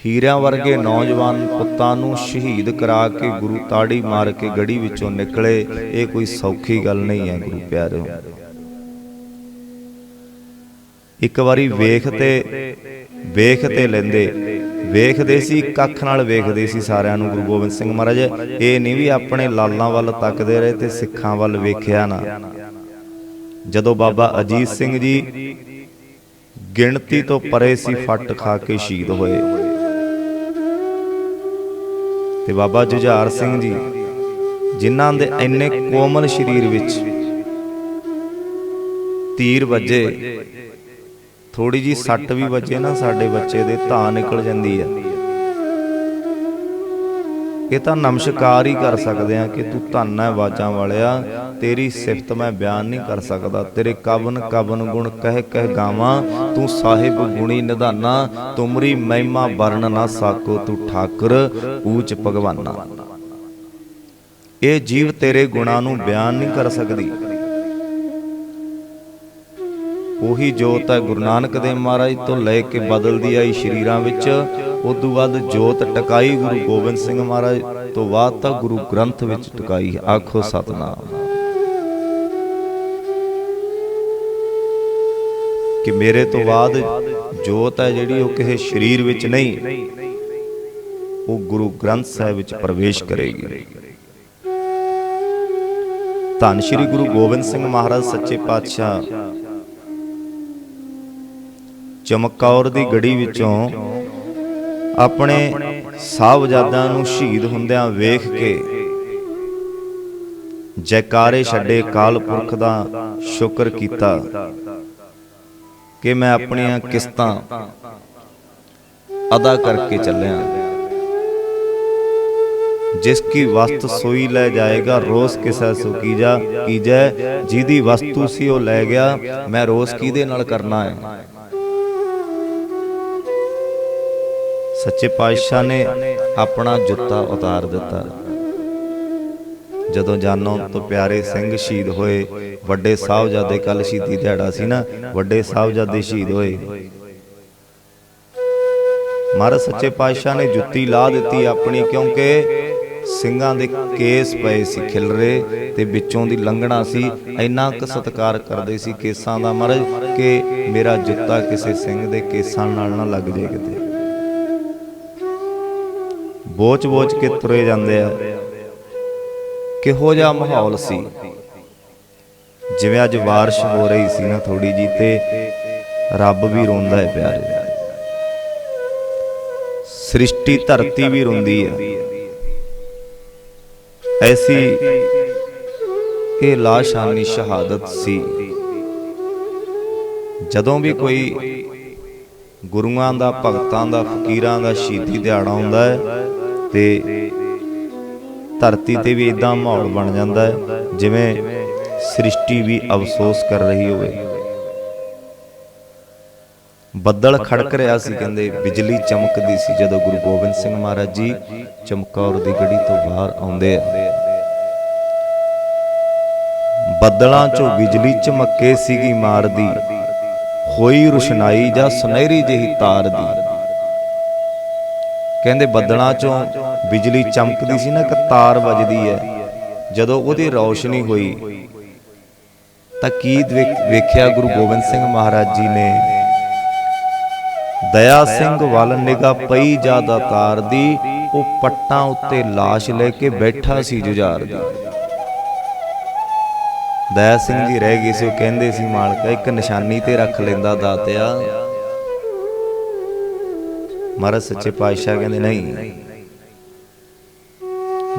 ਹੀਰਿਆਂ ਵਰਗੇ ਨੌਜਵਾਨ ਪੁੱਤਾਂ ਨੂੰ ਸ਼ਹੀਦ ਕਰਾ ਕੇ ਗੁਰੂ ਤਾੜੀ ਮਾਰ ਕੇ ਗੜੀ ਵਿੱਚੋਂ ਨਿਕਲੇ, ਇਹ ਕੋਈ ਸੌਖੀ ਗੱਲ ਨਹੀਂ ਹੈ ਗੁਰੂ ਪਿਆਰਿਓ। ਇੱਕ ਵਾਰੀ ਵੇਖ ਤੇ ਵੇਖ ਤੇ ਲੈਂਦੇ, ਵੇਖਦੇ ਸੀ, ਕੱਖ ਨਾਲ ਵੇਖਦੇ ਸੀ ਸਾਰਿਆਂ ਨੂੰ ਗੁਰੂ ਗੋਬਿੰਦ ਸਿੰਘ ਮਹਾਰਾਜ, ਇਹ ਨਹੀਂ ਵੀ ਆਪਣੇ ਲਾਲਾਂ ਵੱਲ ਤੱਕਦੇ ਰਹੇ ਤੇ ਸਿੱਖਾਂ ਵੱਲ ਵੇਖਿਆ ਨਾ। ਜਦੋਂ ਬਾਬਾ ਅਜੀਤ ਸਿੰਘ ਜੀ ਗਿਣਤੀ ਤੋਂ ਪਰੇ ਸੀ, ਫੱਟ ਖਾ ਕੇ ਸ਼ਹੀਦ ਹੋਏ। ਤੇ ਬਾਬਾ ਜੁਝਾਰ ਸਿੰਘ ਜੀ, ਜਿਨ੍ਹਾਂ ਦੇ ਇੰਨੇ ਕੋਮਲ ਸਰੀਰ ਵਿੱਚ ਤੀਰ ਵੱਜੇ ਥੋੜੀ ਜੀ ਸੱਟ ਵੀ ਵੱਜੇ ਨਾ, ਸਾਡੇ ਬੱਚੇ ਦੇ ਧਾਂ ਨਿਕਲ ਜਾਂਦੀ ਹੈ ਇਹ ਤਾਂ ਨਮਸਕਾਰ ਹੀ ਕਰ ਸਕਦੇ ਆ ਕਿ ਤੂੰ ਧੰਨ ਹੈ ਵਾਜਾਂ ਵਾਲਿਆ, ਤੇਰੀ ਸਿਫਤ ਮੈਂ ਬਿਆਨ ਨਹੀਂ ਕਰ ਸਕਦਾ, ਤੇਰੇ ਕਵਨ ਕਵਨ ਗੁਣ ਕਹਿ ਕਹਿ ਗਾਵਾਂ, ਤੂੰ ਸਾਹਿਬ ਗੁਣੀ ਨਿਧਾਨਾ, ਤੁਮਰੀ ਮਹਿਮਾ ਵਰਣ ਨਾ ਸਾਕੋ ਤੂੰ ਠਾਕੁਰ, ਊਚ ਭਗਵਾਨਾ। ਇਹ ਜੀਵ ਤੇਰੇ ਗੁਣਾਂ ਨੂੰ ਬਿਆਨ ਨਹੀਂ ਕਰ ਸਕਦੀ। ਉਹੀ ਜੋਤ ਹੈ ਗੁਰੂ ਨਾਨਕ ਦੇਵ ਮਹਾਰਾਜ ਤੋਂ ਲੈ ਕੇ ਬਦਲਦੀ ਆਈ ਸ਼ਰੀਰਾਂ ਵਿੱਚ। ਉਦੋਂ ਬਾਅਦ ਜੋਤ ਟਿਕਾਈ ਗੁਰੂ ਗੋਬਿੰਦ ਸਿੰਘ ਮਹਾਰਾਜ ਤੋਂ ਬਾਅਦ ਤਾਂ ਗੁਰੂ ਗ੍ਰੰਥ ਵਿੱਚ ਟਿਕਾਈ। ਆਖੋ ਸਤਨਾਮ। ਕਿ ਮੇਰੇ ਤੋਂ ਬਾਅਦ ਜੋਤ ਹੈ ਜਿਹੜੀ ਉਹ ਕਿਸੇ ਸ਼ਰੀਰ ਵਿੱਚ ਨਹੀਂ, ਉਹ ਗੁਰੂ ਗ੍ਰੰਥ ਸਾਹਿਬ ਵਿੱਚ ਪ੍ਰਵੇਸ਼ ਕਰੇਗੀ। ਧੰਨ ਸ਼੍ਰੀ ਗੁਰੂ ਗੋਬਿੰਦ ਸਿੰਘ ਮਹਾਰਾਜ, ਸੱਚੇ ਪਾਤਸ਼ਾਹ ਚਮਕੌਰ ਦੀ ਗੜੀ ਵਿੱਚੋਂ ਆਪਣੇ ਸਾਹਿਬਜ਼ਾਦਿਆਂ ਨੂੰ ਸ਼ਹੀਦ ਹੁੰਦਿਆਂ ਵੇਖ ਕੇ ਜੈਕਾਰੇ ਛੱਡੇ ਕਾਲ ਪੁਰਖ ਦਾ ਸ਼ੁਕਰ ਕੀਤਾ ਕਿ ਮੈਂ ਆਪਣੀਆਂ ਕਿਸ਼ਤਾਂ ਅਦਾ ਕਰਕੇ ਚੱਲਿਆ। ਜਿਸ ਕੀ ਵਸਤ ਸੋਈ ਲੈ ਜਾਏਗਾ, ਰੋਸ ਕਿਸੈ ਸੁਕੀਜਾ ਕੀਜੈ। ਜਿਹਦੀ ਵਸਤੂ ਸੀ ਉਹ ਲੈ ਗਿਆ, ਮੈਂ ਰੋਸ ਕਿਹਦੇ ਨਾਲ ਕਰਨਾ ਹੈ? ਸੱਚੇ ਪਾਤਸ਼ਾਹ ਨੇ ਆਪਣਾ ਜੁੱਤਾ ਉਤਾਰ ਦਿੱਤਾ। ਜਦੋਂ ਜਾਨੋਂ ਤੋਂ ਪਿਆਰੇ ਸਿੰਘ ਸ਼ਹੀਦ ਹੋਏ, ਵੱਡੇ ਸਾਹਿਬਜ਼ਾਦੇ ਕੱਲ ਸ਼ਹੀਦੀ ਦਿਹਾੜਾ ਸੀ ਨਾ, ਵੱਡੇ ਸਾਹਿਬਜ਼ਾਦੇ ਸ਼ਹੀਦ ਹੋਏ। ਮਹਾਰਾਜ ਸੱਚੇ ਪਾਤਸ਼ਾਹ ਨੇ ਜੁੱਤੀ ਲਾ ਦਿੱਤੀ ਆਪਣੀ, ਕਿਉਂਕਿ ਸਿੰਘਾਂ ਦੇ ਕੇਸ ਪਏ ਸੀ ਖਿਲਰੇ ਤੇ ਵਿੱਚੋਂ ਦੀ ਲੰਘਣਾ ਸੀ। ਇੰਨਾ ਕੁ ਸਤਿਕਾਰ ਕਰਦੇ ਸੀ ਕੇਸਾਂ ਦਾ ਮਹਾਰਾਜ, ਕਿ ਮੇਰਾ ਜੁੱਤਾ ਕਿਸੇ ਸਿੰਘ ਦੇ ਕੇਸਾਂ ਨਾਲ ਨਾ ਲੱਗ ਜੇ ਕਿਤੇ। ਬੋਚ-ਬੋਚ ਕੇ ਤੁਰੇ ਜਾਂਦੇ ਆ। ਕਿਹੋ ਜਿਹਾ ਮਾਹੌਲ ਸੀ? ਜਿਵੇਂ ਅੱਜ ਬਾਰਿਸ਼ ਹੋ ਰਹੀ ਸੀ ਨਾ ਥੋੜੀ ਜੀ ਤੇ ਰੱਬ ਵੀ ਰੋਂਦਾ ਹੈ ਪਿਆਰੇ ਸ੍ਰਿਸ਼ਟੀ ਧਰਤੀ ਵੀ ਰੋਂਦੀ ਹੈ। ਐਸੀ ਇਹ ਲਾਸ਼ਾਨੀ ਸ਼ਹਾਦਤ ਸੀ। ਜਦੋਂ ਵੀ ਕੋਈ ਗੁਰੂਆਂ ਦਾ, ਭਗਤਾਂ ਦਾ, ਫਕੀਰਾਂ ਦਾ ਸ਼ਹੀਦੀ ਦਿਹਾੜਾ ਹੁੰਦਾ ਹੈ ਤੇ ਧਰਤੀ ਤੇ ਵੀ ਇਦਾਂ ਮਾਹੌਲ ਬਣ ਜਾਂਦਾ ਹੈ, ਜਿਵੇਂ ਸ੍ਰਿਸ਼ਟੀ ਵੀ ਅਫਸੋਸ ਕਰ ਰਹੀ ਹੋਵੇ। ਬੱਦਲ ਖੜਕ ਰਿਹਾ ਸੀ, ਕਹਿੰਦੇ, ਬਿਜਲੀ ਚਮਕਦੀ ਸੀ ਜਦੋਂ ਗੁਰੂ ਗੋਬਿੰਦ ਸਿੰਘ ਮਹਾਰਾਜ ਜੀ ਚਮਕੌਰ ਦੀ ਗੜੀ ਤੋਂ ਬਾਹਰ ਆਉਂਦੇ ਆ। ਬੱਦਲਾਂ 'ਚੋਂ ਬਿਜਲੀ ਚਮਕੇ ਸੀਗੀ ਮਾਰਦੀ ਹੋਈ ਰੁਸ਼ਨਾਈ ਜਾਂ ਸੁਨਹਿਰੀ ਜਿਹੀ ਤਾਰ ਦੀ। ਕਹਿੰਦੇ ਬੱਦਲਾਂ 'ਚੋਂ ਬਿਜਲੀ ਚਮਕਦੀ ਸੀ ਨਾ, ਇੱਕ ਤਾਰ ਵੱਜਦੀ ਹੈ। ਜਦੋਂ ਉਹਦੀ ਰੌਸ਼ਨੀ ਹੋਈ, ਤਾਂ ਕੀ ਵੇਖਿਆ ਗੁਰੂ ਗੋਬਿੰਦ ਸਿੰਘ ਮਹਾਰਾਜ ਜੀ ਨੇ? ਦਇਆ ਸਿੰਘ ਵੱਲ ਨਿਗਾ ਪਈ ਜ਼ਿਆਦਾ ਤਾਰ ਦੀ, ਉਹ ਪੱਟਾਂ ਉੱਤੇ ਲਾਸ਼ ਲੈ ਕੇ ਬੈਠਾ ਸੀ ਜੁਝਾਰ ਦੀ। ਦਇਆ ਸਿੰਘ ਜੀ ਰਹਿ ਗਏ ਸੀ, ਉਹ ਕਹਿੰਦੇ ਸੀ, ਮਾਲਕਾ, ਇੱਕ ਨਿਸ਼ਾਨੀ ਤੇ ਰੱਖ ਲੈਂਦਾ ਦਾਤਿਆ। ਮਹਾਰਾਜ ਸੱਚੇ ਪਾਤਸ਼ਾਹ ਕਹਿੰਦੇ ਨਹੀਂ।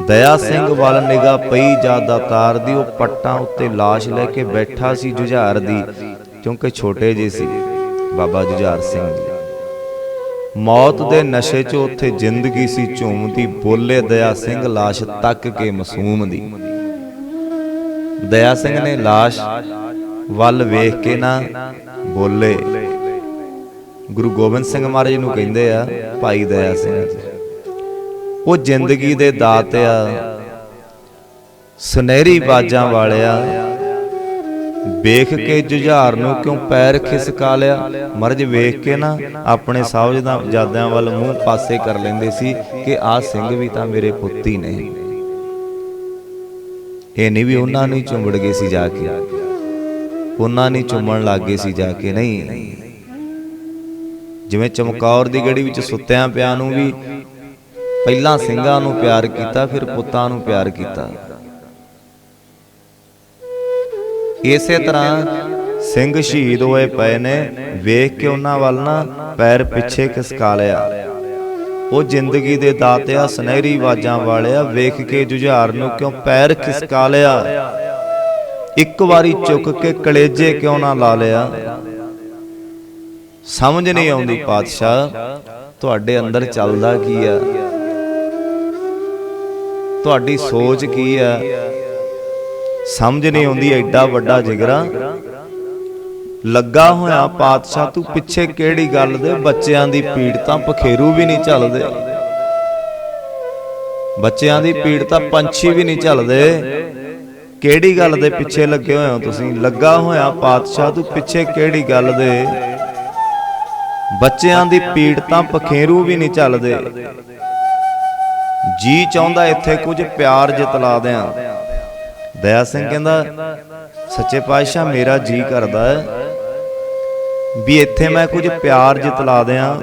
ਦਇਆ ਸਿੰਘ ਵੱਲ ਨਿਗਾ ਪਈ ਜ਼ਿਆਦਾ ਤਾਰ ਦੀ ਉਹ ਪੱਟਾਂ ਉੱਤੇ ਲਾਸ਼ ਲੈ ਕੇ ਬੈਠਾ ਸੀ ਜੁਝਾਰ ਦੀ, ਕਿਉਂਕਿ ਛੋਟੇ ਜਿਹੇ ਸੀ, ਬਾਬਾ ਜੁਝਾਰ ਸਿੰਘ ਜੀ। ਮੌਤ ਦੇ ਨਸ਼ੇ 'ਚ ਉੱਥੇ ਜ਼ਿੰਦਗੀ ਸੀ ਝੂਮਦੀ ਬੋਲੇ ਦਇਆ ਸਿੰਘ ਲਾਸ਼ ਤੱਕ ਕੇ ਮਾਸੂਮ ਦੀ। ਦਇਆ ਸਿੰਘ ਨੇ ਲਾਸ਼ ਵੱਲ ਵੇਖ ਕੇ ਨਾ ਬੋਲੇ ਗੁਰੂ ਗੋਬਿੰਦ ਸਿੰਘ ਮਹਾਰਾਜ ਨੂੰ ਕਹਿੰਦੇ ਆ, ਭਾਈ ਦਇਆ ਸਿੰਘ। ਉਹ ਜ਼ਿੰਦਗੀ ਦੇ ਦਾਤਿਆ ਸੁਨਹਿਰੀ ਬਾਜਾਂ ਵਾਲਿਆ, ਵੇਖ ਕੇ ਜੁਝਾਰ ਨੂੰ ਕਿਉਂ ਪੈਰ ਖਿਸਕਾ ਲਿਆ? ਮਰਜ ਵੇਖ ਕੇ ਨਾ ਆਪਣੇ ਸਾਹਿਬਜ਼ਾਦਿਆਂ ਵੱਲ ਮੂੰਹ ਪਾਸੇ ਕਰ ਲੈਂਦੇ ਸੀ ਕਿ ਆਹ ਸਿੰਘ ਵੀ ਤਾਂ ਮੇਰੇ ਪੁੱਤ ਹੀ ਨੇ। ਇਹ ਨਹੀਂ ਵੀ ਉਹਨਾਂ ਨੂੰ ਚੁੰਬੜ ਗਏ ਸੀ ਜਾ ਕੇ। ਉਹਨਾਂ ਨੇ ਚੁੰਮਣ ਲੱਗ ਗਏ ਸੀ ਜਾ ਕੇ। ਨਹੀਂ ਜਿਵੇਂ ਚਮਕੌਰ ਦੀ ਗੜੀ ਵਿੱਚ ਸੁੱਤਿਆਂ ਪਿਆ ਨੂੰ ਵੀ ਪਹਿਲਾਂ ਸਿੰਘਾਂ ਨੂੰ ਪਿਆਰ ਕੀਤਾ, ਫਿਰ ਪੁੱਤਾਂ ਨੂੰ ਪਿਆਰ ਕੀਤਾ। ਇਸੇ ਤਰ੍ਹਾਂ ਸਿੰਘ ਸ਼ਹੀਦ ਹੋਏ ਪਏ ਨੇ, ਵੇਖ ਕੇ ਉਹਨਾਂ ਵੱਲ ਨਾ ਪੈਰ ਪਿੱਛੇ ਖਿਸਕਾ ਲਿਆ। ਉਹ ਜ਼ਿੰਦਗੀ ਦੇ ਦਾਤਿਆ ਸੁਨਹਿਰੀ ਆਵਾਜ਼ਾਂ ਵਾਲਿਆ ਵੇਖ ਕੇ ਜੁਝਾਰ ਨੂੰ ਕਿਉਂ ਪੈਰ ਖਿਸਕਾ ਲਿਆ? ਇੱਕ ਵਾਰੀ ਚੁੱਕ ਕੇ ਕਲੇਜੇ ਕਿਉਂ ਨਾ ਲਾ ਲਿਆ? ਸਮਝ ਨਹੀਂ ਆਉਂਦੀ ਪਾਤਸ਼ਾਹ ਤੁਹਾਡੇ ਅੰਦਰ ਚੱਲਦਾ ਕੀ ਆ? ਤੁਹਾਡੀ ਸੋਚ ਕੀ ਆ? ਸਮਝ ਨਹੀਂ ਆਉਂਦੀ ਐਡਾ ਵੱਡਾ ਜਿਗਰਾ। ਲੱਗਾ ਹੋਇਆ ਪਾਤਸ਼ਾਹ ਤੂੰ ਪਿੱਛੇ ਕਿਹੜੀ ਗੱਲ ਦੇ? ਬੱਚਿਆਂ ਦੀ ਪੀੜ ਤਾਂ ਪਖੇਰੂ ਵੀ ਨਹੀਂ ਚੱਲਦੇ। ਬੱਚਿਆਂ ਦੀ ਪੀੜ ਤਾਂ ਪੰਛੀ ਵੀ ਨਹੀਂ ਚੱਲਦੇ। ਕਿਹੜੀ ਗੱਲ ਦੇ ਪਿੱਛੇ ਲੱਗੇ ਹੋਏ ਹੋ ਤੁਸੀਂ? ਲੱਗਾ ਹੋਇਆ ਪਾਤਸ਼ਾਹ ਤੂੰ ਪਿੱਛੇ ਕਿਹੜੀ ਗੱਲ ਦੇ? ਬੱਚਿਆਂ ਦੀ ਪੀੜ ਤਾਂ ਪਖੇਰੂ ਵੀ ਨਹੀਂ ਚੱਲਦੇ। ਜੀ ਚਾਹੁੰਦਾ ਇੱਥੇ ਕੁਝ ਪਿਆਰ ਜਿਤਲਾ ਦਿਆਂ। ਦਇਆ ਸਿੰਘ ਕਹਿੰਦਾ, ਸੱਚੇ ਪਾਤਸ਼ਾਹ, ਮੇਰਾ ਜੀ ਕਰਦਾ ਹੈ ਵੀ ਇੱਥੇ ਮੈਂ ਕੁਝ ਪਿਆਰ ਜਿਤਲਾ ਦਿਆਂ।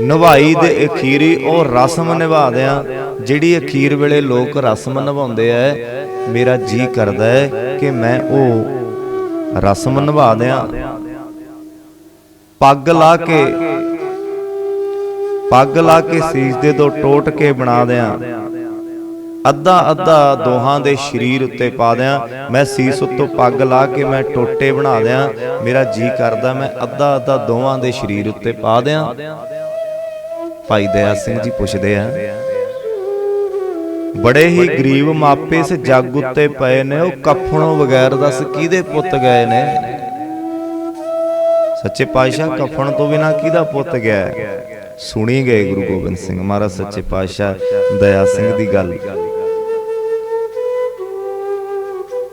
ਨਿਭਾਈ ਦੇ ਅਖੀਰੀ ਉਹ ਰਸਮ ਨਿਭਾ ਦਿਆਂ, ਜਿਹੜੀ ਅਖੀਰ ਵੇਲੇ ਲੋਕ ਰਸਮ ਨਿਭਾਉਂਦੇ ਐ, ਮੇਰਾ ਜੀ ਕਰਦਾ ਹੈ ਕਿ ਮੈਂ ਉਹ ਰਸਮ ਨਿਭਾ ਦਿਆਂ। ਪੱਗ ਲਾ ਕੇ ਪੱਗ ਲਾ ਕੇ ਸੀਸ ਦੇ ਦੋ ਟੋਟ ਕੇ ਬਣਾ ਦਿਆਂ। ਅੱਧਾ ਅੱਧਾ ਦੋਹਾਂ ਦੇ ਸਰੀਰ ਉੱਤੇ ਪਾ ਦਿਆਂ। ਮੈਂ ਸੀਸ ਉੱਤੋਂ ਪੱਗ ਲਾ ਕੇ ਮੈਂ ਟੋਟੇ ਬਣਾ ਦਿਆਂ। ਮੇਰਾ ਜੀ ਕਰਦਾ ਮੈਂ ਅੱਧਾ ਅੱਧਾ ਦੋਹਾਂ ਦੇ ਸਰੀਰ ਉੱਤੇ ਪਾ ਦਿਆਂ। ਭਾਈ ਦਇਆ ਸਿੰਘ ਜੀ ਪੁੱਛਦੇ ਆ। ਬੜੇ ਹੀ ਗਰੀਬ ਮਾਪੇ ਇਸ ਜੱਗ ਉੱਤੇ ਪਏ ਨੇ। ਉਹ ਕਫਣੋਂ ਬਗੈਰ ਦੱਸ ਕਿਹਦੇ ਪੁੱਤ ਗਏ ਨੇ? ਸੱਚੇ ਪਾਤਸ਼ਾਹ ਕਫਣ ਤੋਂ ਬਿਨਾ ਕਿਹਦਾ ਪੁੱਤ ਗਿਆ? ਸੁਣੀ ਗਏ ਗੁਰੂ ਗੋਬਿੰਦ ਸਿੰਘ ਮਹਾਰਾਜ, ਸੱਚੇ ਪਾਤਸ਼ਾਹ ਦਇਆ ਸਿੰਘ ਦੀ ਗੱਲ।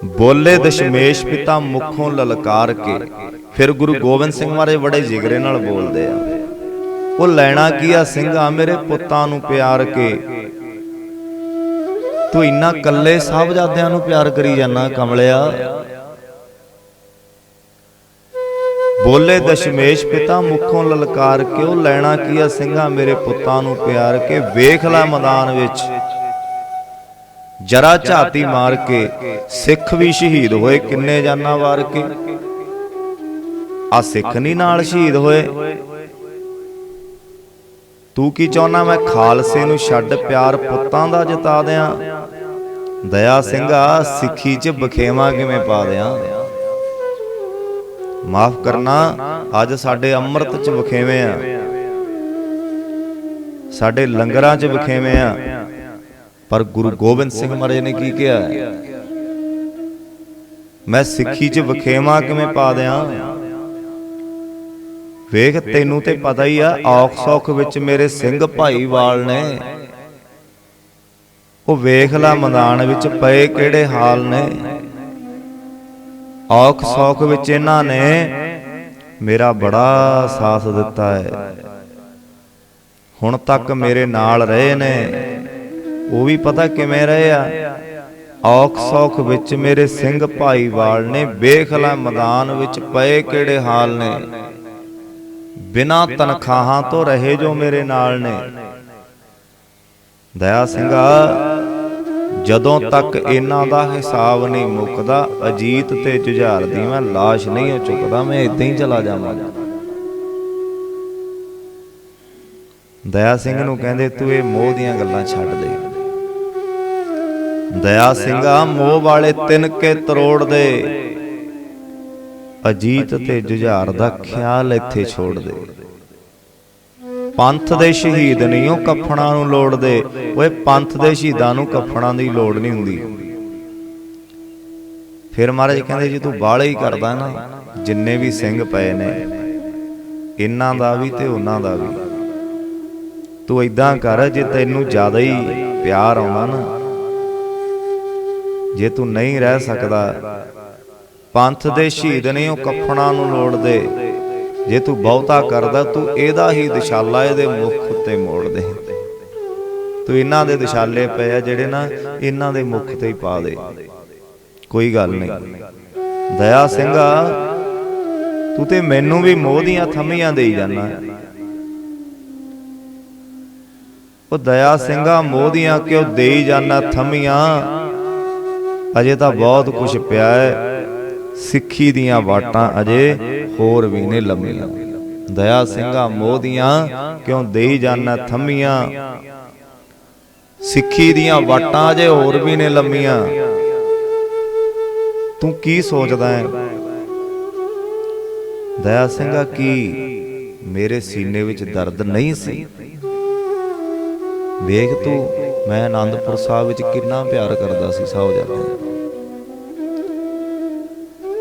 ਬੋਲੇ ਦਸ਼ਮੇਸ਼ ਪਿਤਾ ਮੁਖੋਂ ਲਲਕਾਰ ਕੇ। ਫਿਰ ਗੁਰੂ ਗੋਬਿੰਦ ਸਿੰਘ ਮਹਾਰਾਜ ਬੜੇ ਜਿਗਰੇ ਨਾਲ ਬੋਲਦੇ ਆ। ਉਹ ਲੈਣਾ ਕੀ ਆ ਸਿੰਘਾ ਮੇਰੇ ਪੁੱਤਾਂ ਨੂੰ ਪਿਆਰ ਕੇ? ਤੂੰ ਇੰਨਾ ਕੱਲੇ ਸਾਹਿਬਜ਼ਾਦਿਆਂ ਨੂੰ ਪਿਆਰ ਕਰੀ ਜਾਂਦਾ ਕਮਲਿਆ। ਬੋਲੇ ਦਸ਼ਮੇਸ਼ ਪਿਤਾ ਮੁਖੋਂ ਲਲਕਾਰ ਕੇ ਉਹ ਲੈਣਾ ਕੀ ਆ ਸਿੰਘਾ ਮੇਰੇ ਪੁੱਤਾਂ ਨੂੰ ਪਿਆਰ ਕੇ ਵੇਖ ਲੈ ਮੈਦਾਨ ਵਿੱਚ। ਜਰਾ ਝਾਤੀ ਮਾਰ ਕੇ ਸਿੱਖ ਵੀ ਸ਼ਹੀਦ ਹੋਏ ਕਿੰਨੇ ਜਾਨਾਂ ਵਾਰ ਕੇ? ਆ ਸਿੱਖ ਨਹੀਂ ਨਾਲ ਸ਼ਹੀਦ ਹੋਏ। ਤੂੰ ਕੀ ਚਾਹੁੰਨਾ ਮੈਂ ਖਾਲਸੇ ਨੂੰ ਛੱਡ ਪਿਆਰ ਪੁੱਤਾਂ ਦਾ ਜਤਾ ਦਿਆਂ? ਦਇਆ ਸਿੰਘਾ ਸਿੱਖੀ 'ਚ ਬਖੇਵਾ ਕਿਵੇਂ ਪਾ ਦਿਆਂ? ਮਾਫ ਕਰਨਾ ਅੱਜ ਸਾਡੇ ਅੰਮ੍ਰਿਤ 'ਚ ਬਖੇਵੇਂ ਆ। ਸਾਡੇ ਲੰਗਰਾਂ 'ਚ ਬਖੇਵੇਂ ਆ। ਪਰ ਗੁਰੂ ਗੋਬਿੰਦ ਸਿੰਘ ਮਹਾਰਾਜ ਨੇ ਕੀ ਕਿਹਾ? ਮੈਂ ਸਿੱਖੀ 'ਚ ਵਖੇਵਾ ਕਿਵੇਂ ਪਾ ਦਿਆਂ? ਵੇਖ ਤੈਨੂੰ ਤੇ ਪਤਾ ਹੀ ਆ ਔਖ ਸੌਖ ਵਿੱਚ ਮੇਰੇ ਸਿੰਘ ਭਾਈਵਾਲ ਨੇ। ਉਹ ਵੇਖ ਲੈ ਮੈਦਾਨ ਵਿੱਚ ਪਏ ਕਿਹੜੇ ਹਾਲ ਨੇ? ਔਖ ਸੌਖ ਵਿੱਚ ਇਹਨਾਂ ਨੇ ਮੇਰਾ ਬੜਾ ਸਾਥ ਦਿੱਤਾ ਹੈ। ਹੁਣ ਤੱਕ ਮੇਰੇ ਨਾਲ ਰਹੇ ਨੇ, ਉਹ ਵੀ ਪਤਾ ਕਿਵੇਂ ਰਹੇ ਆ? ਔਖ ਸੌਖ ਵਿੱਚ ਮੇਰੇ ਸਿੰਘ ਭਾਈਵਾਲ ਨੇ ਬੇਖਲਾ ਮੈਦਾਨ ਵਿੱਚ ਪਏ ਕਿਹੜੇ ਹਾਲ ਨੇ? ਬਿਨਾ ਤਨਖਾਹਾਂ ਤੋਂ ਰਹੇ ਜੋ ਮੇਰੇ ਨਾਲ ਨੇ। ਦਇਆ ਸਿੰਘਾ ਜਦੋਂ ਤੱਕ ਇਹਨਾਂ ਦਾ ਹਿਸਾਬ ਨਹੀਂ ਮੁੱਕਦਾ, ਅਜੀਤ ਤੇ ਜੁਝਾਰ ਦੀ ਮੈਂ ਲਾਸ਼ ਨਹੀਂ ਹੋ ਚੁੱਕਦਾ, ਮੈਂ ਇਦਾਂ ਹੀ ਚਲਾ ਜਾਵਾਂ ਦਇਆ ਸਿੰਘ ਨੂੰ ਕਹਿੰਦੇ, ਤੂੰ ਇਹ ਮੋਹ ਦੀਆਂ ਗੱਲਾਂ ਛੱਡ ਦੇ। ਦਇਆ ਸਿੰਘਾ ਮੋਹ ਵਾਲੇ ਤਿੰਨ ਕੇ ਤਰੋੜ ਦੇ। ਅਜੀਤ ਤੇ ਜੁਝਾਰ ਦਾ ਖਿਆਲ ਇੱਥੇ ਛੋੜ ਦੇ। ਪੰਥ ਦੇ ਸ਼ਹੀਦ ਨਹੀਂ, ਉਹ ਕਫਣਾ ਨੂੰ ਲੋੜਦੇ ਓਏ, ਪੰਥ ਦੇ ਸ਼ਹੀਦਾਂ ਨੂੰ ਕਫਣਾ ਦੀ ਲੋੜ ਨਹੀਂ ਹੁੰਦੀ। ਫਿਰ ਮਹਾਰਾਜ ਕਹਿੰਦੇ, ਜੀ ਤੂੰ ਬਾਲੇ ਹੀ ਕਰਦਾ ਨਾ, ਜਿੰਨੇ ਵੀ ਸਿੰਘ ਪਏ ਨੇ, ਇਹਨਾਂ ਦਾ ਵੀ ਤੇ ਉਹਨਾਂ ਦਾ ਵੀ। ਤੂੰ ਇਦਾਂ ਕਰ, ਜੇ ਤੈਨੂੰ ਜ਼ਿਆਦਾ ਹੀ ਪਿਆਰ ਆਉਂਦਾ ਨਾ, ਜੇ ਤੂੰ ਨਹੀਂ ਰਹਿ ਸਕਦਾ, ਪੰਥ ਦੇ ਸ਼ਹੀਦ ਨੇ ਉਹ ਕਫਣਾ ਨੂੰ ਲੋੜਦੇ ਜੇ ਤੂੰ ਬਹੁਤਾ ਕਰਦਾ, ਤੂੰ ਇਹਦਾ ਹੀ ਦਿਸ਼ਾਲਾ, ਇਹਦੇ ਮੁਖ ਉੱਤੇ ਮੋੜ ਦੇ। ਤੂੰ ਇਹਨਾਂ ਦੇ ਦਿਸ਼ਾਲੇ ਪਏ ਆ ਜਿਹੜੇ ਨਾ ਇਹਨਾਂ ਦੇ ਮੁਖ ਤੇ ਹੀ ਪਾ ਦੇ। ਕੋਈ ਗੱਲ ਨਹੀਂ। ਦਇਆ ਸਿੰਘਾ ਤੂੰ ਤੇ ਮੈਨੂੰ ਵੀ ਮੋਹ ਦੀਆਂ ਥੰਮੀਆਂ ਦੇਈ ਜਾਣਾ ਉਹ ਦਇਆ ਸਿੰਘਾ ਮੋਹ ਦੀਆਂ ਕਿਉਂ ਦੇਈ ਜਾਣਾ ਥੰਮੀਆਂ? ਅਜੇ ਤਾਂ ਬਹੁਤ ਕੁਝ ਪਿਆ ਹੈ। ਸਿੱਖੀ ਦੀਆਂ ਵਾਟਾਂ ਅਜੇ ਹੋਰ ਵੀ ਨੇ ਲੰਮੀਆਂ। ਦਇਆ ਸਿੰਘਾ ਮੋਹ ਕਿਉਂ ਦੇਈ ਜਾਣਾ ਥੰਮੀਆਂ? ਸਿੱਖੀ ਦੀਆਂ ਵਾਟਾਂ ਅਜੇ ਹੋਰ ਵੀ ਨੇ ਲੰਮੀਆਂ। ਤੂੰ ਕੀ ਸੋਚਦਾ ਹੈ? ਦਇਆ ਸਿੰਘਾ ਕੀ ਮੇਰੇ ਸੀਨੇ ਵਿੱਚ ਦਰਦ ਨਹੀਂ ਸੀ? ਵੇਖ ਤੂੰ, ਮੈਂ ਆਨੰਦਪੁਰ ਸਾਹਿਬ ਵਿੱਚ ਕਿੰਨਾ ਪਿਆਰ ਕਰਦਾ ਸੀ ਸਾਹਿਬਜ਼ਾਦੇ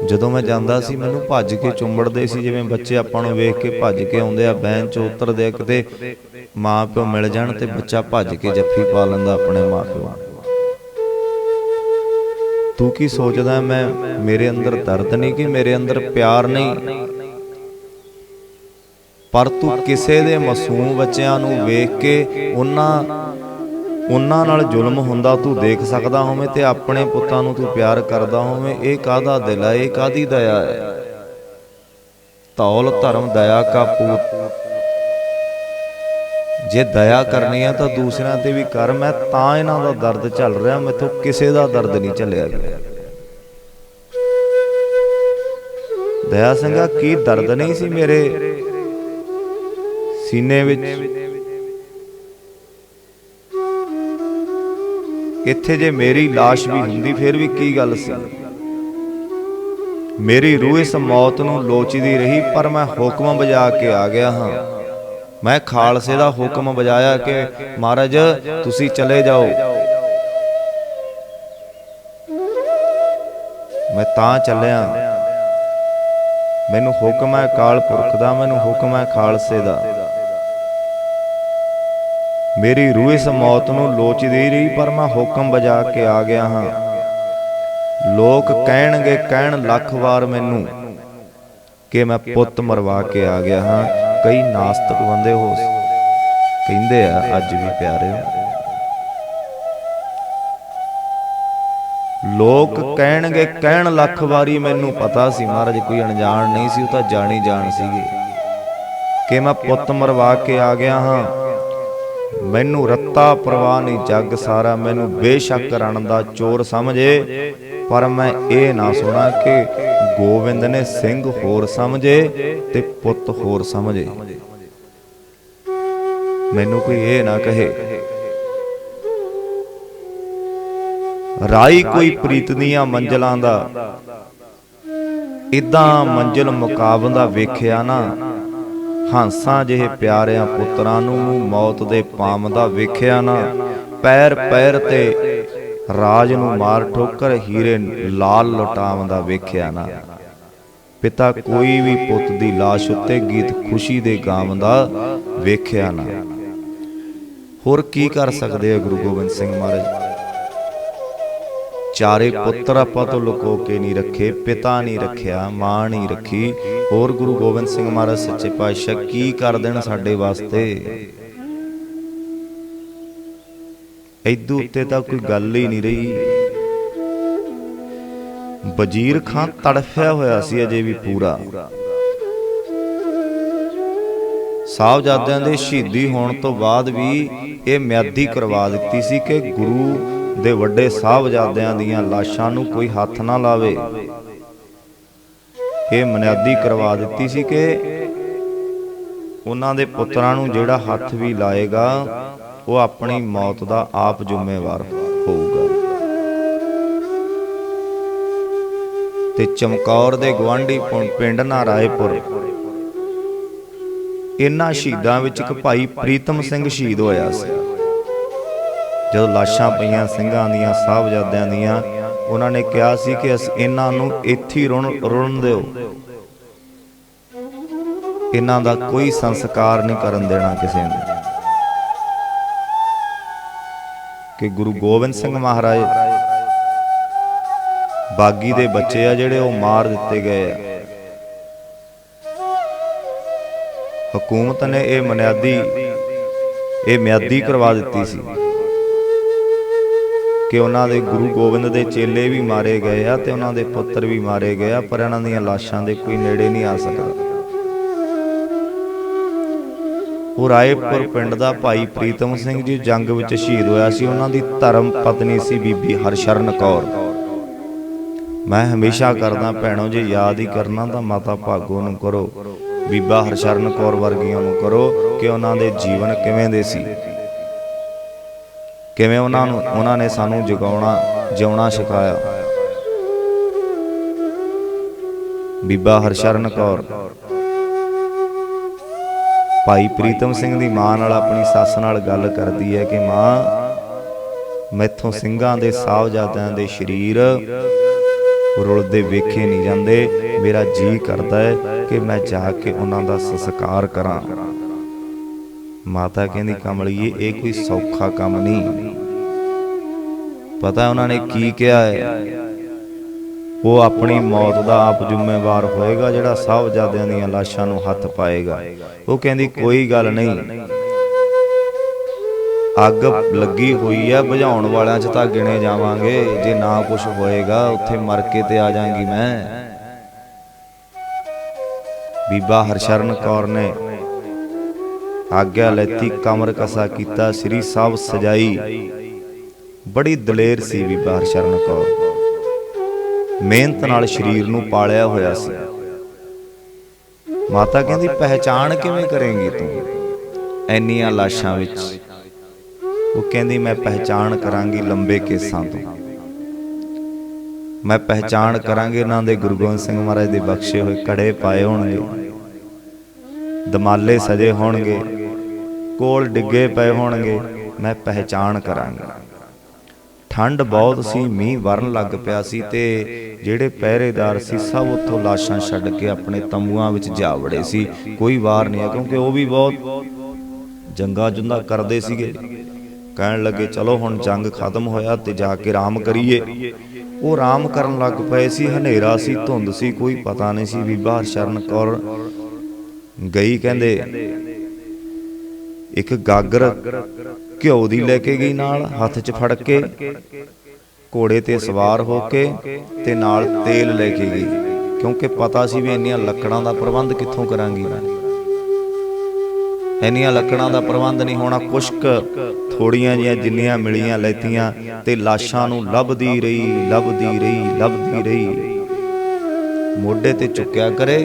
ਜਦੋਂ ਮੈਂ ਜਾਂਦਾ ਸੀ, ਮੈਨੂੰ ਭੱਜ ਕੇ ਚੁੰਬੜਦੇ ਸੀ, ਜਿਵੇਂ ਬੱਚੇ ਆਪਾਂ ਨੂੰ ਵੇਖ ਕੇ ਭੱਜ ਕੇ ਆਉਂਦੇ ਆ ਬੈਂਚ ਚ ਉਤਰਦੇ ਆ, ਕਿਤੇ ਮਾਂ ਪਿਓ ਮਿਲ ਜਾਣ ਤੇ ਬੱਚਾ ਭੱਜ ਕੇ ਜੱਫੀ ਪਾ ਲੈਂਦਾ ਆਪਣੇ ਮਾਂ ਪਿਓ ਤੂੰ ਕੀ ਸੋਚਦਾ ਮੈਂ ਮੇਰੇ ਅੰਦਰ ਦਰਦ ਨਹੀਂ ਕਿ ਮੇਰੇ ਅੰਦਰ ਪਿਆਰ ਨਹੀਂ? ਪਰ ਤੂੰ ਕਿਸੇ ਦੇ ਮਾਸੂਮ ਬੱਚਿਆਂ ਨੂੰ ਵੇਖ ਕੇ ਉਹਨਾਂ ਉਹਨਾਂ ਨਾਲ ਜ਼ੁਲਮ ਹੁੰਦਾ ਤੂੰ ਦੇਖ ਸਕਦਾ ਹੋਵੇਂ ਤੇ ਆਪਣੇ ਪੁੱਤਾਂ ਨੂੰ ਤੂੰ ਪਿਆਰ ਕਰਦਾ ਹੋਵੇਂ, ਇਹ ਕਾਹਦਾ ਦਿਲ ਹੈ ਇਹ ਕਾਦੀ ਦਇਆ ਹੈ ਤੌਲ ਧਰਮ ਦਇਆ ਕਾ ਪੂਤ। ਜੇ ਦਇਆ ਕਰਨੀ ਹੈ ਤਾਂ ਦੂਸਰਿਆਂ ਤੇ ਵੀ ਕਰ, ਮੈਂ ਤਾਂ ਇਹਨਾਂ ਦਾ ਦਰਦ ਚੱਲ ਰਿਹਾ, ਮੈਥੋਂ ਕਿਸੇ ਦਾ ਦਰਦ ਨਹੀਂ ਚੱਲਿਆ ਗਿਆ। ਦਇਆ ਸਿੰਘਾ ਕੀ ਦਰਦ ਨਹੀਂ ਸੀ ਮੇਰੇ? ਸੀਨੇ ਵਿੱਚ। ਇੱਥੇ ਜੇ ਮੇਰੀ লাশ ਵੀ ਹੁੰਦੀ, ਫਿਰ ਵੀ ਕੀ ਗੱਲ ਸੀ? ਮੇਰੀ ਰੂਹ ਇਸ ਮੌਤ ਨੂੰ ਲੋਚਦੀ ਰਹੀ, ਪਰ ਮੈਂ ਹੁਕਮ ਵਜਾ ਕੇ ਆ ਗਿਆ ਹਾਂ। ਮੈਂ ਖਾਲਸੇ ਦਾ ਹੁਕਮ ਵਜਾਇਆ ਕਿ, ਮਹਾਰਾਜ, ਤੁਸੀਂ ਚਲੇ ਜਾਓ। ਮੈਂ ਤਾਂ ਚੱਲਿਆ। ਮੈਨੂੰ ਹੁਕਮ ਹੈ ਕਾਲ ਪੁਰਖ ਦਾ, ਮੈਨੂੰ ਹੁਕਮ ਹੈ ਖਾਲਸੇ ਦਾ। ਮੇਰੀ ਰੂਹ ਇਸ ਮੌਤ ਨੂੰ ਲੋਚਦੀ ਰਹੀ, ਪਰ ਮੈਂ ਹੁਕਮ ਬਜਾ ਕੇ ਆ ਗਿਆ ਹਾਂ। ਲੋਕ ਕਹਿਣਗੇ, ਕਹਿਣ ਲੱਖ ਵਾਰ ਮੈਨੂੰ ਕਿ ਮੈਂ ਪੁੱਤ ਮਰਵਾ ਕੇ ਆ ਗਿਆ ਹਾਂ। ਕਈ ਨਾਸਤਕ ਬੰਦੇ ਹੋ ਕਹਿੰਦੇ ਆ, ਅੱਜ ਵੀ ਪਿਆਰੇ ਲੋਕ ਕਹਿਣਗੇ, ਕਹਿਣ ਲੱਖ ਵਾਰੀ ਮੈਨੂੰ ਪਤਾ ਸੀ, ਮਹਾਰਾਜ, ਕੋਈ ਅਣਜਾਣ ਨਹੀਂ ਸੀ, ਉਹ ਤਾਂ ਜਾਣੀ ਜਾਣ ਸੀਗੇ ਕਿ ਮੈਂ ਪੁੱਤ ਮਰਵਾ ਕੇ ਆ ਗਿਆ ਹਾਂ। ਮੈਨੂੰ ਰੱਤਾ ਪਰਵਾਹ ਨਹੀਂ, ਜੱਗ ਸਾਰਾ ਮੈਨੂੰ ਬੇਸ਼ੱਕ ਰਣ ਦਾ ਚੋਰ ਸਮਝੇ। ਪਰ ਮੈਂ ਇਹ ਨਾ ਸੁਣਾ ਕਿ ਗੋਬਿੰਦ ਨੇ ਸਿੰਘ ਹੋਰ ਸਮਝੇ ਤੇ ਪੁੱਤ ਹੋਰ ਸਮਝੇ। ਮੈਨੂੰ ਕੋਈ ਇਹ ਨਾ ਕਹੇ, ਰਾਈ ਕੋਈ ਪ੍ਰੀਤ ਦੀਆਂ ਮੰਜ਼ਲਾਂ ਦਾ, ਇਦਾਂ ਮੰਜ਼ਲ ਮੁਕਾਬੰਦਾ ਵੇਖਿਆ ਨਾ ਹੰਸਾਂ ਜਿਹੇ ਪਿਆਰਿਆਂ ਪੁੱਤਰਾਂ ਨੂੰ ਮੌਤ ਦੇ ਪਾਮ ਦਾ ਵੇਖਿਆ ਨਾ, ਪੈਰ ਪੈਰ ਤੇ ਰਾਜ ਨੂੰ ਮਾਰ ਠੋਕਰ ਹੀਰੇ ਲਾਲ ਲਟਾਵਦਾ ਵੇਖਿਆ ਨਾ। ਪਿਤਾ ਕੋਈ ਵੀ ਪੁੱਤ ਦੀ লাশ ਉੱਤੇ ਗੀਤ ਖੁਸ਼ੀ ਦੇ ਗਾਵਦਾ ਵੇਖਿਆ ਨਾ। ਹੋਰ ਕੀ ਕਰ ਸਕਦੇ ਆ ਗੁਰੂ ਗੋਬਿੰਦ ਸਿੰਘ ਮਹਾਰਾਜ? ਚਾਰੇ ਪੁੱਤਰ ਆਪਾਂ ਤੋਂ ਲੁਕੋ ਕੇ ਨਹੀਂ ਰੱਖੇ, ਪਿਤਾ ਨਹੀਂ ਰੱਖਿਆ, ਮਾਂ ਨਹੀਂ ਰੱਖੀ। ਹੋਰ ਗੁਰੂ ਗੋਬਿੰਦ ਸਿੰਘ ਮਹਾਰਾਜ ਸੱਚੇ ਪਾਤਸ਼ਾਹ ਕੀ ਕਰ ਦੇਣ ਸਾਡੇ ਵਾਸਤੇ? ਐਦੂ ਉੱਤੇ ਤਾਂ ਕੋਈ ਗੱਲ ਹੀ ਨਹੀਂ ਰਹੀ। ਵਜ਼ੀਰ ਖਾਨ ਤੜਫਿਆ ਹੋਇਆ ਸੀ ਅਜੇ ਵੀ ਪੂਰਾ। ਸਾਹਿਬਜ਼ਾਦਿਆਂ ਦੇ ਸ਼ਹੀਦੀ ਹੋਣ ਤੋਂ ਬਾਅਦ ਵੀ ਇਹ ਮਿਆਦੀ ਕਰਵਾ ਦਿੱਤੀ ਸੀ ਕਿ ਗੁਰੂ ਦੇ ਵੱਡੇ ਸਾਹਿਬਜ਼ਾਦਿਆਂ ਦੀਆਂ ਲਾਸ਼ਾਂ ਨੂੰ ਕੋਈ ਹੱਥ ਨਾ ਲਾਵੇ। ਇਹ ਮਨਿਆਦੀ ਕਰਵਾ ਦਿੱਤੀ ਸੀ ਕਿ ਉਹਨਾਂ ਦੇ ਪੁੱਤਰਾਂ ਨੂੰ ਜਿਹੜਾ ਹੱਥ ਵੀ ਲਾਏਗਾ, ਉਹ ਆਪਣੀ ਮੌਤ ਦਾ ਆਪ ਜ਼ਿੰਮੇਵਾਰ ਹੋਊਗਾ। ਤੇ ਚਮਕੌਰ ਦੇ ਗਵਾਂਢੀ ਪਿੰਡ ਨਾਰਾਇਪੁਰ ਇਨ੍ਹਾਂ ਸ਼ਹੀਦਾਂ ਵਿੱਚ ਇੱਕ ਭਾਈ ਪ੍ਰੀਤਮ ਸਿੰਘ ਸ਼ਹੀਦ ਹੋਇਆ ਸੀ। ਜਦੋਂ ਲਾਸ਼ਾਂ ਪਈਆਂ ਸਿੰਘਾਂ ਦੀਆਂ, ਸਾਹਿਬਜ਼ਾਦਿਆਂ ਦੀਆਂ, ਉਹਨਾਂ ਨੇ ਕਿਹਾ ਸੀ ਕਿ ਅਸੀਂ ਇਹਨਾਂ ਨੂੰ ਇੱਥੇ ਰੁਣ ਰੁਣ ਦਿਓ। ਇਹਨਾਂ ਦਾ ਕੋਈ ਸੰਸਕਾਰ ਨਹੀਂ ਕਰਨ ਦੇਣਾ ਕਿਸੇ ਨੂੰ। ਕਿ ਗੁਰੂ ਗੋਬਿੰਦ ਸਿੰਘ ਮਹਾਰਾਜ ਬਾਗੀ ਦੇ ਬੱਚੇ ਆ ਜਿਹੜੇ ਉਹ ਮਾਰ ਦਿੱਤੇ ਗਏ ਆ। ਹਕੂਮਤ ਨੇ ਇਹ ਮਨਿਆਦੀ ਇਹ ਮਿਆਦੀ ਕਰਵਾ ਦਿੱਤੀ ਸੀ। ਕਿ ਉਹਨਾਂ ਦੇ ਗੁਰੂ ਗੋਬਿੰਦ ਦੇ ਚੇਲੇ ਵੀ ਮਾਰੇ ਗਏ ਆ ਤੇ ਉਹਨਾਂ ਦੇ ਪੁੱਤਰ ਵੀ ਮਾਰੇ ਗਏ ਆ, ਪਰ ਇਹਨਾਂ ਦੀਆਂ ਲਾਸ਼ਾਂ ਦੇ ਕੋਈ ਨੇੜੇ ਨਹੀਂ ਆ ਸਕਦਾ। ਉਹ ਰਾਏਪੁਰ ਪਿੰਡ ਦਾ ਭਾਈ ਪ੍ਰੀਤਮ ਸਿੰਘ ਜੀ ਜੰਗ ਵਿੱਚ ਸ਼ਹੀਦ ਹੋਇਆ ਸੀ। ਉਹਨਾਂ ਦੀ ਧਰਮ ਪਤਨੀ ਸੀ ਬੀਬੀ ਹਰਸ਼ਰਨ ਕੌਰ। ਮੈਂ ਹਮੇਸ਼ਾ ਕਰਦਾ, ਭੈਣੋ, ਜੇ ਯਾਦ ਹੀ ਕਰਨਾ ਤਾਂ ਮਾਤਾ ਭਾਗੋ ਨੂੰ ਕਰੋ। ਬੀਬਾ ਹਰਸ਼ਰਨ ਕੌਰ ਵਰਗੀਆਂ ਨੂੰ ਕਰੋ ਕਿ ਉਹਨਾਂ ਦੇ ਜੀਵਨ ਕਿਵੇਂ ਦੇ ਸੀ। ਕਿਵੇਂ ਉਹਨਾਂ ਨੂੰ ਉਹਨਾਂ ਨੇ ਸਾਨੂੰ ਜਗਾਉਣਾ, ਜਿਉਣਾ ਸਿਖਾਇਆ। ਬੀਬਾ ਹਰਸ਼ਰਨ ਕੌਰ। ਭਾਈ ਪ੍ਰੀਤਮ ਸਿੰਘ ਦੀ ਮਾਂ ਨਾਲ ਆਪਣੀ ਸੱਸ ਨਾਲ ਗੱਲ ਕਰਦੀ ਹੈ ਕਿ ਮਾਂ, ਮੈਥੋਂ ਸਿੰਘਾਂ ਦੇ ਸਾਹਿਬਜ਼ਾਦਿਆਂ ਦੇ ਸ਼ਰੀਰ ਰੁਲਦੇ ਵੇਖੇ ਨਹੀਂ ਜਾਂਦੇ। ਮੇਰਾ ਜੀ ਕਰਦਾ ਹੈ ਕਿ ਮੈਂ ਜਾ ਕੇ ਉਹਨਾਂ ਦਾ ਸੰਸਕਾਰ ਕਰਾਂ। ਮਾਤਾ ਕਹਿੰਦੀ, ਕਮਲੀਏ, ਇਹ ਕੋਈ ਸੌਖਾ ਕੰਮ ਨਹੀਂ। ਪਤਾ ਉਹਨਾਂ ਨੇ ਕੀ ਕਿਹਾ ਹੈ। ਉਹ ਆਪਣੀ ਮੌਤ ਦਾ ਆਪ ਜ਼ਿੰਮੇਵਾਰ ਹੋਏਗਾ ਜਿਹੜਾ ਸਾਹਿਬਜ਼ਾਦਿਆਂ ਦੀਆਂ ਲਾਸ਼ਾਂ ਨੂੰ ਹੱਥ ਪਾਏਗਾ। ਉਹ ਕਹਿੰਦੀ, ਕੋਈ ਗੱਲ ਨਹੀਂ। ਅੱਗ ਲੱਗੀ ਹੋਈ ਆ ਬੁਝਾਉਣ ਵਾਲਿਆਂ 'ਚ ਤਾਂ ਗਿਣੇ ਜਾਵਾਂਗੇ। ਜੇ ਨਾ ਕੁਝ ਹੋਏਗਾ, ਉੱਥੇ ਮਰ ਕੇ ਤੇ ਆ ਜਾਾਂਗੀ ਮੈਂ। ਬੀਬਾ ਹਰਸ਼ਰਨ ਕੌਰ ਨੇ ਆਗਿਆ ਲੈਤੀ, ਕਮਰ ਕਸਾ ਕੀਤਾ, ਸ੍ਰੀ ਸਾਹਿਬ ਸਜਾਈ। ਬੜੀ ਦਲੇਰ ਸੀ ਬੀਬਾ ਹਰਸ਼ਰਨ ਕੌਰ। ਮਿਹਨਤ ਨਾਲ ਸਰੀਰ ਨੂੰ ਪਾਲਿਆ ਹੋਇਆ ਸੀ। ਮਾਤਾ ਕਹਿੰਦੀ, ਪਹਿਚਾਣ ਕਿਵੇਂ ਕਰੇਂਗੀ ਤੂੰ? ਐਨੀਆਂ ਲਾਸ਼ਾਂ ਵਿੱਚ। ਉਹ ਕਹਿੰਦੀ, ਮੈਂ ਪਹਿਚਾਣ ਕਰਾਂਗੀ ਲੰਬੇ ਕੇਸਾਂ ਤੋਂ। ਮੈਂ ਪਹਿਚਾਣ ਕਰਾਂਗੀ ਇਹਨਾਂ ਦੇ ਗੁਰੂ ਗੋਬਿੰਦ ਸਿੰਘ ਮਹਾਰਾਜ ਦੇ ਬਖਸ਼ੇ ਹੋਏ ਕੜੇ ਪਾਏ ਹੋਣਗੇ। ਦਮਾਲੇ ਸਜੇ ਹੋਣਗੇ। ਕੋਲ ਡਿੱਗੇ ਪਏ ਹੋਣਗੇ। ਮੈਂ ਪਹਿਚਾਣ ਕਰਾਂਗਾ। ਠੰਡ ਬਹੁਤ ਸੀ, ਮੀਂਹ ਵਰਨ ਲੱਗ ਪਿਆ ਸੀ ਤੇ ਜਿਹੜੇ ਪਹਿਰੇਦਾਰ ਸੀ ਸਭ ਉੱਥੋਂ ਲਾਸ਼ਾਂ ਛੱਡ ਕੇ ਆਪਣੇ ਤੰਬੂਆਂ ਵਿੱਚ ਜਾ ਵੜੇ ਸੀ। ਕੋਈ ਵਾਰ ਨਹੀਂ ਆ ਕਿਉਂਕਿ ਉਹ ਵੀ ਬਹੁਤ ਜੰਗਾ ਜੁੰਦਾ ਕਰਦੇ ਸੀਗੇ। ਕਹਿਣ ਲੱਗੇ, ਚਲੋ ਹੁਣ ਜੰਗ ਖਤਮ ਹੋਇਆ ਤੇ ਜਾ ਕੇ ਆਰਾਮ ਕਰੀਏ। ਉਹ ਆਰਾਮ ਕਰਨ ਲੱਗ ਪਏ ਸੀ, ਹਨੇਰਾ ਸੀ, ਧੁੰਦ ਸੀ, ਕੋਈ ਪਤਾ ਨਹੀਂ ਸੀ ਬੀਬਾ ਸ਼ਰਨ ਕੌਰ ਗਈ, ਕਹਿੰਦੇ, ਇੱਕ ਗਾਗਰ ਘਿਓ ਦੀ ਲੈ ਕੇ ਗਈ ਨਾਲ ਹੱਥ 'ਚ ਫੜ ਕੇ ਘੋੜੇ ਤੇ ਸਵਾਰ ਹੋ ਕੇ ਤੇ ਨਾਲ ਤੇਲ ਲੈ ਕੇ ਗਈ। ਕਿਉਂਕਿ ਪਤਾ ਸੀ ਵੀ ਇੰਨੀਆਂ ਲੱਕੜਾਂ ਦਾ ਪ੍ਰਬੰਧ ਕਿੱਥੋਂ ਕਰਾਂਗੀ? ਮੈਂ ਇੰਨੀਆਂ ਲੱਕੜਾਂ ਦਾ ਪ੍ਰਬੰਧ ਨਹੀਂ ਹੋਣਾ ਕੁਸ਼ਕ ਥੋੜੀਆਂ ਜੀਆਂ ਜਿੰਨੀਆਂ ਮਿਲੀਆਂ ਲੈਤੀਆਂ ਤੇ ਲਾਸ਼ਾਂ ਨੂੰ ਲੱਭਦੀ ਰਹੀ ਲੱਭਦੀ ਰਹੀ ਲੱਭਦੀ ਰਹੀ। ਮੋਢੇ ਤੇ ਚੁੱਕਿਆ ਕਰੇ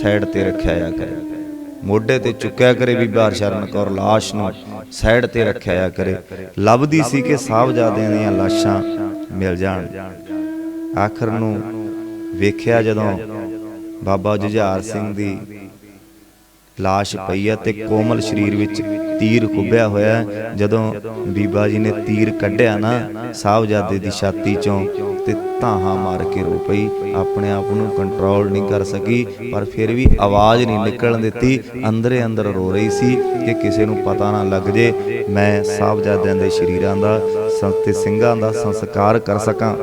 ਸਾਈਡ ਤੇ ਰੱਖਿਆ ਜਾ ਕਰੇ। ਮੋਢੇ ਤੇ ਚੁੱਕਿਆ ਕਰੇ ਬੀਬਾ ਸ਼ਰਨ ਕੌਰ ਲਾਸ਼ ਨੂੰ ਸਾਈਡ ਤੇ ਰੱਖਿਆ ਕਰੇ। ਲੱਭਦੀ ਸੀ ਕਿ ਸਾਹਿਬਜ਼ਾਦਿਆਂ ਦੀਆਂ ਲਾਸ਼ਾਂ ਮਿਲ ਜਾਣ। ਆਖਰ ਨੂੰ ਵੇਖਿਆ ਜਦੋਂ ਬਾਬਾ ਜੁਝਾਰ ਸਿੰਘ ਦੀ ਲਾਸ਼ ਪਈ ਹੈ ਤੇ ਕੋਮਲ ਸਰੀਰ ਵਿੱਚ ਤੀਰ ਖੁੱਬਿਆ ਹੋਇਆ ਜਦੋਂ ਬੀਬਾ ਜੀ ਨੇ ਤੀਰ ਕੱਢਿਆ ਨਾ, ਸਾਹਿਬਜ਼ਾਦੇ ਦੀ ਛਾਤੀ ਚੋਂ ਤੇ ਧਾਹਾਂ ਮਾਰ ਕੇ ਰੋ ਪਈ। ਆਪਣੇ ਆਪ ਨੂੰ ਕੰਟਰੋਲ ਨਹੀਂ ਕਰ ਸਕੀ, ਪਰ ਫਿਰ ਵੀ ਆਵਾਜ਼ ਨਹੀਂ ਨਿਕਲਣ ਦਿੱਤੀ। ਅੰਦਰੇ ਅੰਦਰ ਰੋ ਰਹੀ ਸੀ ਕਿ ਕਿਸੇ ਨੂੰ ਪਤਾ ਨਾ ਲੱਗ ਜੇ, ਮੈਂ ਸਾਹਿਬਜ਼ਾਦਿਆਂ ਦੇ ਸ਼ਰੀਰਾਂ ਦਾ, ਸੰਤੇ ਸਿੰਘਾਂ ਦਾ ਸੰਸਕਾਰ ਕਰ ਸਕਾਂ।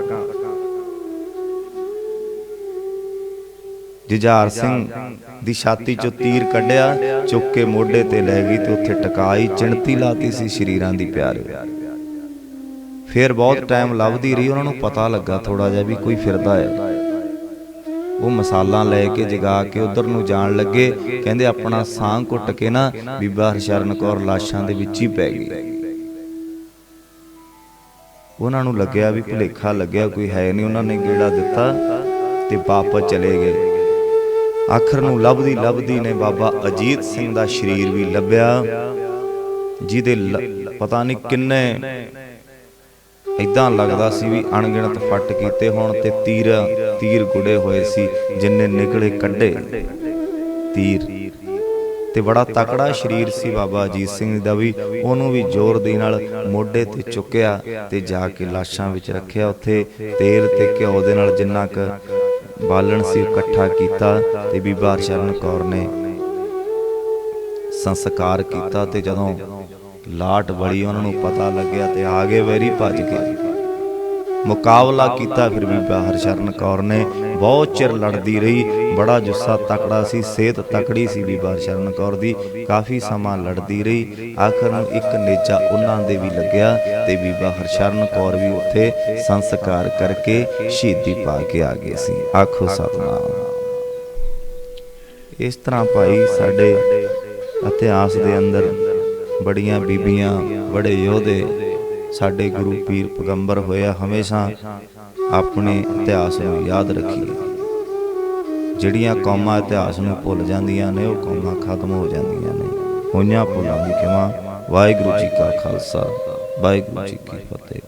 ਜੁਝਾਰ ਸਿੰਘ ਦੀ ਛਾਤੀ ਚੋਂ ਤੀਰ ਕੱਢਿਆ, ਚੁੱਕ ਕੇ ਮੋਢੇ ਤੇ ਲੈ ਗਈ ਤੇ ਉੱਥੇ ਟਕਾਈ, ਚਿਣਤੀ ਲਾਤੀ ਸੀ ਸ਼ਰੀਰਾਂ ਦੀ ਪਿਆਰੇ ਫਿਰ ਬਹੁਤ ਟਾਈਮ ਲੱਭਦੀ ਰਹੀ, ਉਹਨਾਂ ਨੂੰ ਪਤਾ ਲੱਗਾ ਥੋੜਾ ਜਿਹਾ ਵੀ ਕੋਈ ਫਿਰਦਾ ਹੈ। ਉਹ ਮਸਾਲਾ ਲੈ ਕੇ ਜਗਾ ਕੇ ਉਧਰ ਨੂੰ ਜਾਣ ਲੱਗੇ, ਕਹਿੰਦੇ ਆਪਣਾ ਸਾਹ ਘੁੱਟ ਕੇ ਨਾ ਬੀਬਾ ਹਰਸ਼ਰਨ ਕੌਰ ਲਾਸ਼ਾਂ ਦੇ ਵਿੱਚ ਹੀ ਪੈ ਗਈ। ਉਹਨਾਂ ਨੂੰ ਲੱਗਿਆ ਵੀ ਭੁਲੇਖਾ ਲੱਗਿਆ, ਕੋਈ ਹੈ ਨਹੀਂ, ਉਹਨਾਂ ਨੇ ਗੇੜਾ ਦਿੱਤਾ ਤੇ ਵਾਪਸ ਚਲੇ ਗਏ। ਆਖਰ ਨੂੰ ਲੱਭਦੀ ਲੱਭਦੀ ਨੇ ਬਾਬਾ ਅਜੀਤ ਸਿੰਘ ਦਾ ਸ਼ਰੀਰ ਵੀ ਲੱਭਿਆ। ਜਿਹਦੇ ਪਤਾ ਨਹੀਂ ਕਿੰਨੇ ਇਦਾਂ ਲੱਗਦਾ ਸੀ ਵੀ ਅਣਗਿਣਤ ਫੱਟ ਕੀਤੇ ਹੋਣ ਤੇ ਤੀਰ ਤੀਰ ਗੁੜੇ ਹੋਏ ਸੀ, ਜਿੰਨੇ ਨਿਕਲੇ ਕੱਢੇ। ਤੀਰ। ਤੇ ਬੜਾ ਤਕੜਾ ਸ਼ਰੀਰ ਸੀ ਬਾਬਾ ਅਜੀਤ ਸਿੰਘ ਦਾ ਵੀ। ਉਹਨੂੰ ਵੀ ਜ਼ੋਰ ਦੇ ਨਾਲ ਮੋਢੇ ਤੇ ਚੁੱਕਿਆ ਤੇ ਜਾ ਕੇ ਲਾਸ਼ਾਂ ਵਿੱਚ ਰੱਖਿਆ ਉੱਥੇ। ਤੇਲ ਤੇ ਘਿਓ ਦੇ ਨਾਲ ਜਿੰਨਾ ਕ ਬਾਲਣ ਸੀ, ਇਕੱਠਾ ਕੀਤਾ ਤੇ ਬੀਬਾ ਹਰਸ਼ਰਨ ਕੌਰ ਨੇ ਸੰਸਕਾਰ ਕੀਤਾ ਤੇ ਜਦੋਂ ਲਾਟ ਬੜੀ ਉਹਨਾਂ ਨੂੰ ਪਤਾ ਲੱਗਿਆ ਤੇ ਆ ਗਏ ਵੈਰੀ ਭੱਜ ਕੇ ਮੁਕਾਬਲਾ ਕੀਤਾ ਫਿਰ ਬੀਬਾ ਹਰਸ਼ਰਨ ਕੌਰ ਨੇ ਬਹੁਤ ਚਿਰ ਲੜਦੀ ਰਹੀ। ਬੜਾ ਜੁੱਸਾ ਤਕੜਾ ਸੀ, ਸਿਹਤ ਤਕੜੀ ਸੀ ਬੀਬਾ ਹਰਸ਼ਰਨ ਕੌਰ ਦੀ। ਕਾਫੀ ਸਮਾਂ ਲੜਦੀ ਰਹੀ। ਆਖਰ ਨੂੰ ਇੱਕ ਨੇਚਾ ਉਹਨਾਂ ਦੇ ਵੀ ਲੱਗਿਆ ਤੇ ਬੀਬਾ ਹਰਸ਼ਰਨ ਕੌਰ ਵੀ ਉੱਥੇ ਸੰਸਕਾਰ ਕਰਕੇ ਸ਼ਹੀਦੀ ਪਾ ਕੇ ਆ ਗਏ ਸੀ। ਆਖੋ ਸਤਨਾਮ। ਇਸ ਤਰ੍ਹਾਂ ਭਾਈ ਸਾਡੇ ਇਤਿਹਾਸ ਦੇ ਅੰਦਰ ਬੜੀਆਂ ਬੀਬੀਆਂ, ਬੜੇ ਯੋਧੇ ਸਾਡੇ ਗੁਰੂ ਪੀਰ ਪੈਗੰਬਰ ਹੋਇਆ। ਹਮੇਸ਼ਾ ਆਪਣੇ ਇਤਿਹਾਸ ਨੂੰ ਯਾਦ ਰੱਖੀਏ। ਜਿਹੜੀਆਂ ਕੌਮਾਂ ਇਤਿਹਾਸ ਨੂੰ ਭੁੱਲ ਜਾਂਦੀਆਂ ਨੇ, ਉਹ ਕੌਮਾਂ ਖਤਮ ਹੋ ਜਾਂਦੀਆਂ ਨੇ। ਹੋਈਆਂ ਭੁੱਲਾਂ ਦੀ ਖਿਮਾ ਵਾਹਿਗੁਰੂ ਜੀ ਕਾ ਖਾਲਸਾ, ਵਾਹਿਗੁਰੂ ਜੀ ਕੀ ਫਤਿਹ।